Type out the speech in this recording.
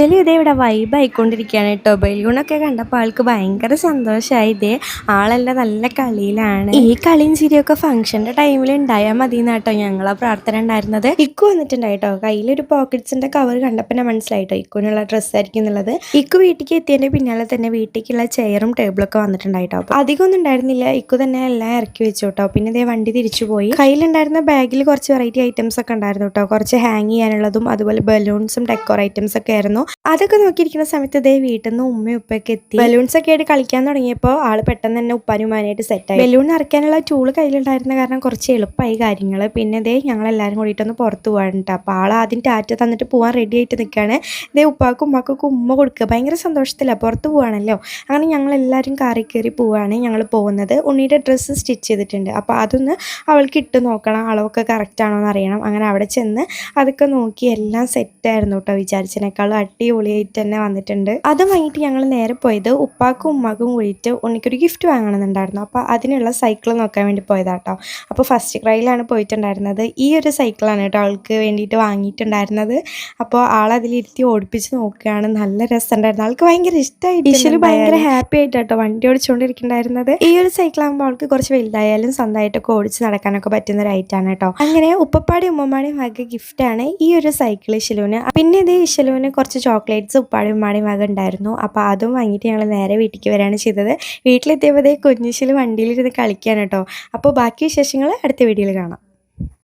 ഇശലു ഇതേ ഇവിടെ വൈബ് ആയിക്കൊണ്ടിരിക്കുകയാണ് കേട്ടോ. ബലൂണൊക്കെ കണ്ടപ്പോൾ ആൾക്ക് ഭയങ്കര സന്തോഷമായി ഇതേ ആളെല്ലാം നല്ല കളിയിലാണ്. ഈ കളിയും ചിരിയൊക്കെ ഫംഗ്ഷന്റെ ടൈമിൽ ഉണ്ടായാൽ മതി എന്നാട്ടോ ഞങ്ങളെ പ്രാർത്ഥന ഉണ്ടായിരുന്നത്. ഇക്കു വന്നിട്ടുണ്ടായിട്ടോ കയ്യിലൊരു പോക്കറ്റ്സിന്റെ കവർ കണ്ടപ്പോൾ തന്നെ മനസ്സിലായിട്ടോ ഇക്കുവിനുള്ള ഡ്രസ്സ് ആയിരിക്കും എന്നുള്ളത്. ഇക്കു വീട്ടിലേക്ക് എത്തിയതിന്റെ പിന്നാലെ തന്നെ വീട്ടിലേക്കുള്ള ചെയറും ടേബിളൊക്കെ വന്നിട്ടുണ്ടായിട്ടോ അപ്പോൾ അധികം ഒന്നും ഉണ്ടായിരുന്നില്ല. ഇക്കു തന്നെ എല്ലാം ഇറക്കി വെച്ചു കേട്ടോ. പിന്നെ ഇതേ വണ്ടി തിരിച്ചു പോയി. കയ്യിലുണ്ടായിരുന്ന ബാഗിൽ കുറച്ച് വെറൈറ്റി ഐറ്റംസ് ഒക്കെ ഉണ്ടായിരുന്നു കേട്ടോ. കുറച്ച് ഹാങ് ചെയ്യാനുള്ളതും അതുപോലെ ബലൂൺസും ഡെക്കോർ ഐറ്റംസ് ഒക്കെ ആയിരുന്നു. അതൊക്കെ നോക്കിയിരിക്കുന്ന സമയത്ത് ഇതേ വീട്ടിൽ നിന്ന് ഉമ്മയും ഉപ്പയൊക്കെ എത്തി. ബലൂൺസ് ഒക്കെ ആയിട്ട് കളിക്കാൻ തുടങ്ങിയപ്പോൾ ആൾ പെട്ടെന്ന് തന്നെ ഉപ്പാനുമാനായിട്ട് സെറ്റായി ബലൂൺ നിറയ്ക്കാനുള്ള ടൂൾ കയ്യിലുണ്ടായിരുന്ന കാരണം കുറച്ച് എളുപ്പമായി കാര്യങ്ങൾ പിന്നെ ഇതേ ഞങ്ങൾ എല്ലാവരും കൂടിയിട്ടൊന്ന് പുറത്ത് പോകാനുണ്ട് അപ്പോൾ ആൾ ആദ്യം ടാറ്റ തന്നിട്ട് പോകാൻ റെഡി ആയിട്ട് നിൽക്കുകയാണ് ഇതേ ഉപ്പാക്കും ഉമ്മാക്കൊക്കെ ഉമ്മ കൊടുക്കുക ഭയങ്കര സന്തോഷത്തിലാണ് പുറത്ത് പോവാണല്ലോ. അങ്ങനെ ഞങ്ങൾ എല്ലാവരും കാറിൽ കയറി പോവാണ് ഞങ്ങൾ പോകുന്നത്. ഉണ്ണിയുടെ ഡ്രസ്സ് സ്റ്റിച്ച് ചെയ്തിട്ടുണ്ട്. അപ്പോൾ അതൊന്ന് അവൾക്ക് ഇട്ട് നോക്കണം. അളവൊക്കെ കറക്റ്റ് ആണോ എന്ന് അറിയണം. അങ്ങനെ അവിടെ ചെന്ന് അതൊക്കെ നോക്കി എല്ലാം സെറ്റായിരുന്നു കേട്ടോ വിചാരിച്ചതിനേക്കാളും അടിപൊളിയായിട്ട് തന്നെ വന്നിട്ടുണ്ട്. അത് വാങ്ങിയിട്ട് ഞങ്ങൾ നേരെ പോയത് ഉപ്പാക്കും ഉമ്മാക്കും കൂടിയിട്ട് ഉണ്ണിക്കൊരു ഗിഫ്റ്റ് വാങ്ങണമെന്നുണ്ടായിരുന്നു. അപ്പോൾ അതിനുള്ള സൈക്കിൾ നോക്കാൻ വേണ്ടി പോയതാട്ടോ. അപ്പോൾ ഫസ്റ്റ് ക്രൈയിലാണ് പോയിട്ടുണ്ടായിരുന്നത്. ഈ ഒരു സൈക്കിളാണ് കേട്ടോ ആൾക്ക് വേണ്ടിയിട്ട് വാങ്ങിയിട്ടുണ്ടായിരുന്നത്. അപ്പോൾ ആൾ അതിലിരുത്തി ഓടിപ്പിച്ച് നോക്കുകയാണ്. നല്ല രസമുണ്ടായിരുന്നു. ആൾക്ക് ഭയങ്കര ഇഷ്ടമായിട്ട് ഇഷൽ ഭയങ്കര ഹാപ്പി ആയിട്ടോ വണ്ടി ഓടിച്ചുകൊണ്ടിരിക്കുന്നുണ്ടായിരുന്നത് ഈ ഒരു സൈക്കിൾ ആകുമ്പോൾ അവൾക്ക് കുറച്ച് വലുതായാലും സ്വന്തമായിട്ടൊക്കെ ഓടിച്ച് നടക്കാനൊക്കെ പറ്റുന്ന ഒരു ഐറ്റാണ് കേട്ടോ. അങ്ങനെ ഉപ്പപ്പാടി ഉമ്മമാടിയും മകൾക്ക് ഗിഫ്റ്റാണ് ഈ ഒരു സൈക്കിൾ ഇശലുവിന് പിന്നെ ഇത് ഇശലുവിന് കുറച്ച് ചോക്ലേറ്റ്സ് ഉപ്പാടി ഉമ്മാടിയും വക ഉണ്ടായിരുന്നു. അപ്പോൾ അതും വാങ്ങിയിട്ട് ഞങ്ങൾ നേരെ വീട്ടിലേക്ക് വരികയാണ് ചെയ്തത്. വീട്ടിലെത്തിയപ്പോഴത്തേക്ക് കുഞ്ഞിശിൽ വണ്ടിയിലിരുന്ന് കളിക്കാൻ കേട്ടോ. അപ്പോൾ ബാക്കി വിശേഷങ്ങൾ അടുത്ത വീഡിയോയിൽ കാണാം.